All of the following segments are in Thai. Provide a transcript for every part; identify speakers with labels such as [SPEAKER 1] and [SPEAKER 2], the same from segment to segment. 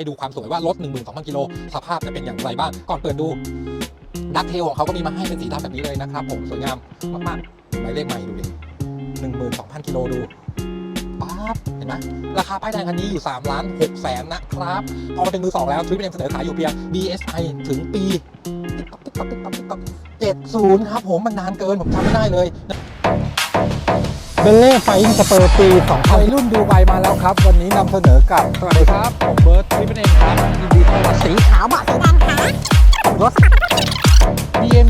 [SPEAKER 1] ให้ดูความสวยว่ารถ 12,000กิโลสภาพจะเป็นอย่างไรบ้าง ก่อนเปิดดูดักเทลของเขาก็มีมาให้เป็นสีดำแบบนี้เลยนะครับผมสวยงามมากๆหมายเลขใหม่ดูดิ12,000กิโลดูป๊าบเห็นไหมราคาป้ายแดงคันนี้อยู่3ล้าน6แสนนะครับพอมาเป็นมือ2แล้วทวิปเป็นเสนอขายอยู่เพียง BSI ถึงปีติ๊กต๊อกติ๊กต๊อกติ๊กต๊อกติ๊กต๊อก70ครับผมมันนานเกิน ผมจำไม่ได้เลย
[SPEAKER 2] เบลเล่ไฟอิงสเปอร์ปี
[SPEAKER 1] วัยรุ่นดูใบมาแล้วครับ วันนี้นำเสนอกับ สวัสดีครับ ผมเบิร์ตทริป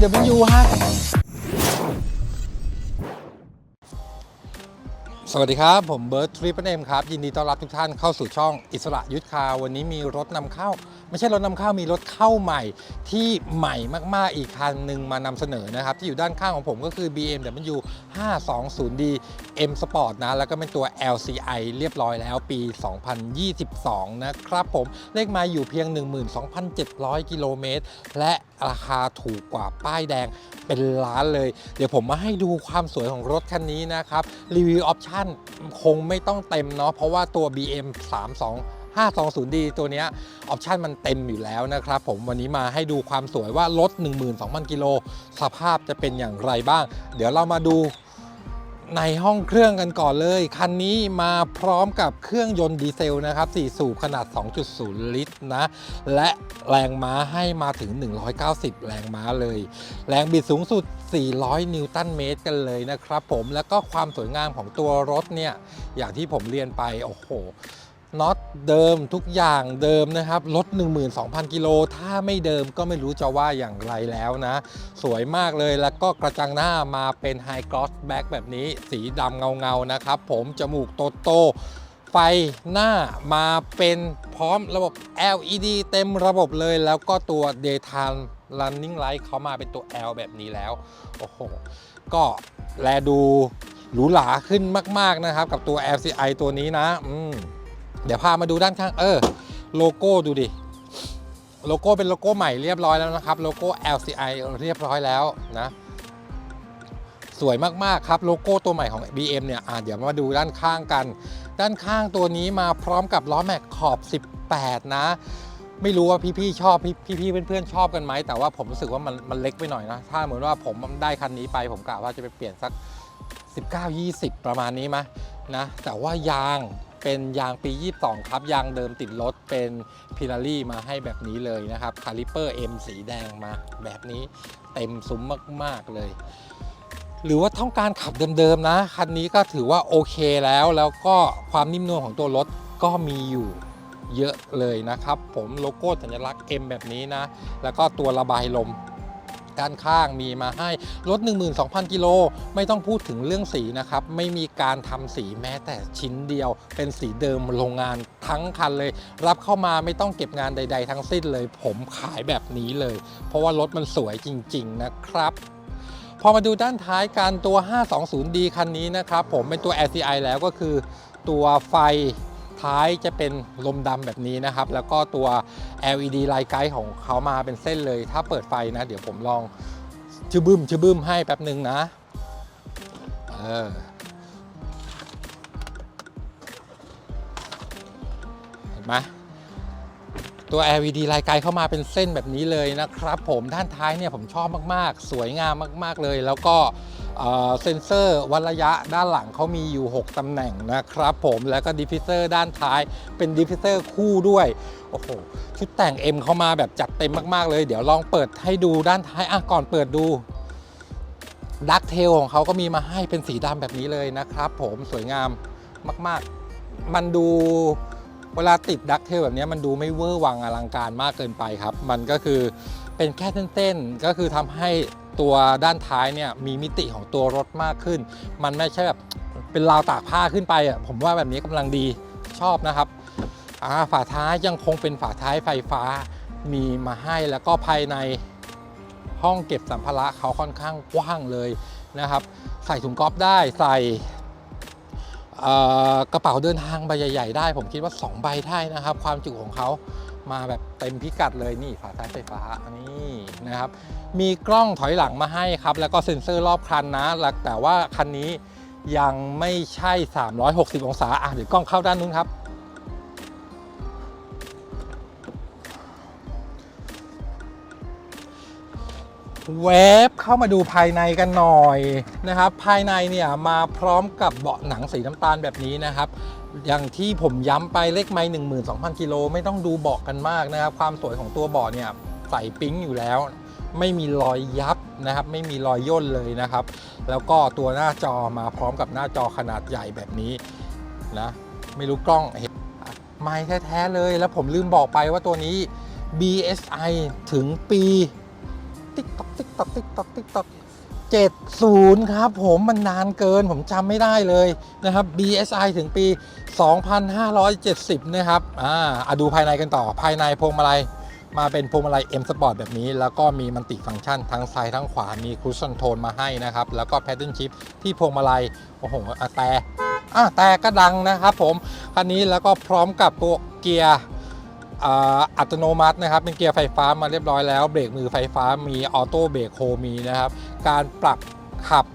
[SPEAKER 1] BMW ฮะสวัสดีครับ ผมเบิร์ตทริปเป็นเองครับ ยินดีต้อนรับทุกท่านเข้าสู่ช่องอิสระยุทธคา วันนี้มีรถนำเข้า ไม่ใช่รถนำเข้ามีรถเข้าใหม่ที่ใหม่มากๆอีกคันหนึ่งมานำเสนอนะครับ ที่อยู่ด้านข้างของผมก็คือ BMW 520D M Sport นะ แล้วก็เป็นตัว LCI เรียบร้อยแล้วปี 2022 นะครับผมเลขมาอยู่เพียง 12,700 กิโลเมตรและ ราคาถูกกว่าป้ายแดงเป็นล้านเลย เดี๋ยวผมมาให้ดูความสวยของรถคันนี้นะครับ รีวิวออปชั่นคงไม่ต้องเต็มเนาะเพราะว่าตัว BM 32 520D ตัวนี้ออปชันมันเต็มอยู่แล้วนะครับผมวันนี้มาให้ดูความสวยว่ารถ 12,000 กิโล สภาพจะเป็นอย่างไรบ้าง เดี๋ยวเรามาดู ในห้องเครื่องกันก่อนเลย คันนี้มาพร้อมกับเครื่องยนต์ดีเซลนะครับ 4 สูบขนาด 2.0 ลิตรนะ และแรงม้าให้มาถึง 190 แรงม้าเลย แรงบิดสูงสุด 400 นิวตันเมตรกันเลยนะครับผมแล้วก็ความสวยงามของตัวรถเนี่ย อย่างที่ผมเรียนไป โอ้โห น็อตเดิมทุกอย่างเดิมนะครับรถ12,000 กิโล ถ้าไม่เดิมก็ไม่รู้จะว่าอย่างไรแล้วนะ สวยมากเลยแล้วก็กระจังหน้ามาเป็นไฮก o อสแบ็กแบบนี้ สีดำเงาๆนะครับ ผมจมูกโตโตไฟหน้ามาเป็นพร้อมระบบ LED เต็มระบบเลย แล้วก็ตัว daytime running light เขามาเป็นตัว L แบบนี้แล้ว โอ้โห ก็แลดูหรูหราขึ้นมาก ๆ นะครับ กับตัว LCI ตัวนี้นะ อืม เดี๋ยวพามาดูด้านข้างเออโลโก้ดูดิ โลโก้เป็นโลโก้ใหม่เรียบร้อยแล้วนะครับ โลโก้ LCI เรียบร้อยแล้วนะ สวยมาก ๆ ครับ โลโก้ตัวใหม่ของ BM เนี่ยอะเดี๋ยวมาดูด้านข้างกัน ด้านข้างตัวนี้มาพร้อมกับล้อแม็กขอบ 18 นะ ไม่รู้ว่าพี่ๆชอบพี่พี่ๆเพื่อนๆชอบกันไหม แต่ว่าผมรู้สึกว่ามันมันเล็กไปหน่อยนะ ถ้าเหมือนว่าผมได้คันนี้ไป ผมกะว่าจะไปเปลี่ยนสัก 19-20 ประมาณนี้มะนะ แต่ว่ายาง เป็นยางปี 22 ครับ ยางเดิมติดรถเป็นพิลารี่มาให้แบบนี้เลยนะครับคาลิเปอร์ M สีแดงมาแบบนี้เต็มซุ้มมาก ๆ เลย หรือว่าต้องการขับเดิม ๆ นะ คันนี้ก็ถือว่าโอเคแล้วแล้วก็ความนิ่มนวลของตัวรถก็มีอยู่เยอะเลยนะครับ ผมโลโก้สัญลักษณ์ M แบบนี้นะ แล้วก็ตัวระบายลม ด้านข้างมีมาให้รถ 12,000 กิโลไม่ต้องพูดถึงเรื่องสีนะครับ ไม่มีการทำสีแม้แต่ชิ้นเดียว เป็นสีเดิมโรงงานทั้งคันเลย รับเข้ามาไม่ต้องเก็บงานใด ๆ ทั้งสิ้นเลย ผมขายแบบนี้เลย เพราะว่ารถมันสวยจริง ๆ นะครับพอมาดูด้านท้ายการตัว 520D คันนี้นะครับ ผมเป็นตัว LCI แล้วก็คือตัวไฟ ท้ายจะเป็นลมดำแบบนี้นะครับ แล้วก็ตัว LED ไลท์ไกด์ของเขามาเป็นเส้นเลย ถ้าเปิดไฟนะ เดี๋ยวผมลองชืบึ้มชืบึ้มให้แป๊บหนึ่งนะเออเห็นไหมตัว LED ลายไกลเข้ามาเป็นเส้นแบบนี้เลยนะครับ ผมด้านท้ายเนี่ยผมชอบมากๆ สวยงามมาก ๆเลย แล้วก็ เซนเซอร์วัดระยะด้านหลังเขามีอยู่ 6 ตำแหน่งนะครับผมแล้วก็ดิฟฟิเซอร์ด้านท้ายเป็นดิฟฟิเซอร์คู่ด้วย โอ้โห ชุดแต่ง M เข้ามาแบบจัดเต็มมาก ๆ เลย เดี๋ยวลองเปิดให้ดูด้านท้ายอะก่อนเปิดดูดักเทลของเขาก็มีมาให้เป็นสีดำแบบนี้เลยนะครับผมสวยงามมาก ๆ มันดูเวลาติดดักเทลแบบนี้มันดูไม่เวอร์วังอลังการมากเกินไปครับ มันก็คือเป็นแค่เต้นๆ ก็คือทำให้ ตัวด้านท้ายเนี่ยมีมิติของตัวรถมากขึ้น มันไม่ใช่แบบเป็นราวตากผ้าขึ้นไปอะผมว่าแบบนี้กำลังดีชอบนะครับฝาท้ายยังคงเป็นฝาท้ายไฟฟ้ามีมาให้แล้วก็ภายในห้องเก็บสัมภาระเขาค่อนข้างกว้างเลยนะครับ ใส่ถุงก๊อฟได้ใส่กระเป๋าเดินทางใบใหญ่ ๆ ได้ ผมคิดว่า 2 ใบได้นะครับ ความจุของเขา มาแบบเต็มพิกัดเลยนี่ฝาท้ายไฟฟ้านี่นะครับมีกล้องถอยหลังมาให้ครับ แล้วก็เซ็นเซอร์รอบคันนะแต่ว่าคันนี้ยังไม่ใช่ 360 องศาอะเดี๋ยวกล้องเข้าด้านนู้นครับ เวฟเข้ามาดูภายในกันหน่อยนะครับ ภายในเนี่ยมาพร้อมกับเบาะหนังสีน้ำตาลแบบนี้นะครับ อย่างที่ผมย้ำไปเลขไม้12,000กิโลไม่ต้องดูเบาะกันมากนะครับ ความสวยของตัวเบาะเนี่ยใส่ปิ๊งอยู่แล้ว ไม่มีรอยยับนะครับ ไม่มีรอยย่นเลยนะครับ แล้วก็ตัวหน้าจอมาพร้อมกับหน้าจอขนาดใหญ่แบบนี้นะไม่รู้กล้องเห็นไม่แท้ๆเลย แล้วผมลืมบอกไปว่าตัวนี้ BSI ถึงปี ติ๊กตอกติ๊กตอกติ๊กตอกติ๊กตอก 70 ครับผมมันนานเกินผมจำไม่ได้เลยนะครับ BSI ถึงปี 2570 นะครับ อ่าอะดูภายในกันต่อภายในพวงมาลัยมาเป็นพวงมาลัย M Sport แบบนี้ แล้วก็มีมันติฟังก์ชันทั้งซ้ายทั้งขวา มีครู s อนโทนมาให้นะครับ แล้วก็ Pattern Shift ที่พวงมาลัย โอ้โหอะแต่อะแต่ก็ดังนะครับผม คันนี้แล้วก็พร้อมกับตัวเกียร์ อัตโนมัตินะครับ เป็นเกียร์ไฟฟ้ามาเรียบร้อยแล้ว เบรกมือไฟฟ้ามีออโต้เบรกโฮมีนะครับ การปรับขับ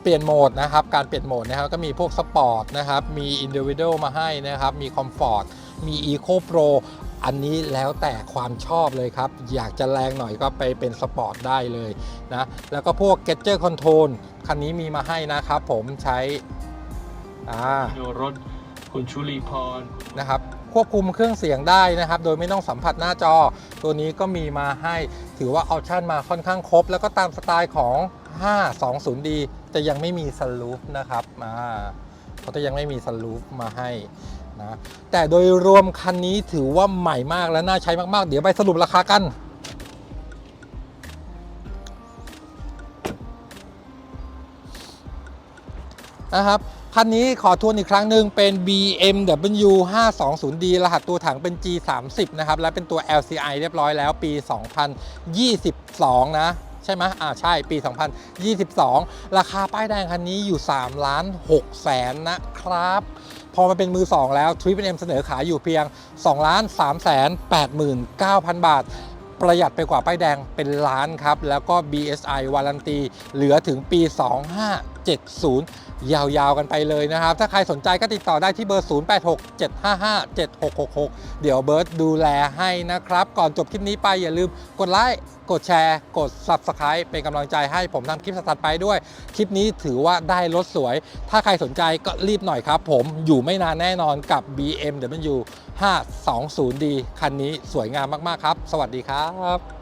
[SPEAKER 1] เปลี่ยนโหมดนะครับ การเปลี่ยนโหมดนะครับก็มีพวกสปอร์ตนะครับ มี Individual มาให้นะครับ มี Comfort มี Eco Pro อันนี้แล้วแต่ความชอบเลยครับ อยากจะแรงหน่อยก็ไปเป็นสปอร์ตได้เลยนะ แล้วก็พวก g e t เ e r Control คันนี้มีมาให้นะครับผมใช้อ่า
[SPEAKER 3] ดูรถ คุณชุลีพร
[SPEAKER 1] นะครับควบคุมเครื่องเสียงได้นะครับ โดยไม่ต้องสัมผัสหน้าจอ ตัวนี้ก็มีมาให้ถือว่าออปชั่นมาค่อนข้างครบ แล้วก็ตามสไตล์ของ 520D จะยังไม่มีซันรูฟนะครับมาเขาจะยังไม่มีซันรูฟมาให้นะแต่โดยรวมคันนี้ถือว่าใหม่มากและน่าใช้มากๆ เดี๋ยวไปสรุปราคากันนะครับ คันนี้ขอทวนอีกครั้งหนึ่งเป็น BMW 520D รหัสตัวถังเป็น G30 นะครับ และเป็นตัว LCI เรียบร้อยแล้วปี 2022 นะ ใช่ไหมอ่าใช่ปี 2022 ราคาป้ายแดงคันนี้อยู่ 3 ล้าน6แสนนะครับ พอมาเป็นมือ 2 แล้ว t r i p M เสนอขายอยู่เพียง 2 ล้าน3แสน89,000 บาทประหยัดไปกว่าป้ายแดงเป็นล้านครับ แล้วก็ BSI วารันตีเหลือถึงปี 2570 ยาวๆกันไปเลยนะครับ ถ้าใครสนใจก็ติดต่อได้ที่เบอร์ 0867557666 เดี๋ยวเบิร์ตดูแลให้นะครับ ก่อนจบคลิปนี้ไปอย่าลืมกดไลค์ กดแชร์ กด Subscribe เป็นกำลังใจให้ผมทำคลิปถัดๆไปด้วย คลิปนี้ถือว่าได้รถสวย ถ้าใครสนใจก็รีบหน่อยครับผมอยู่ไม่นานแน่นอนกับ BMW 520D คันนี้สวยงามมากๆครับ สวัสดีครับ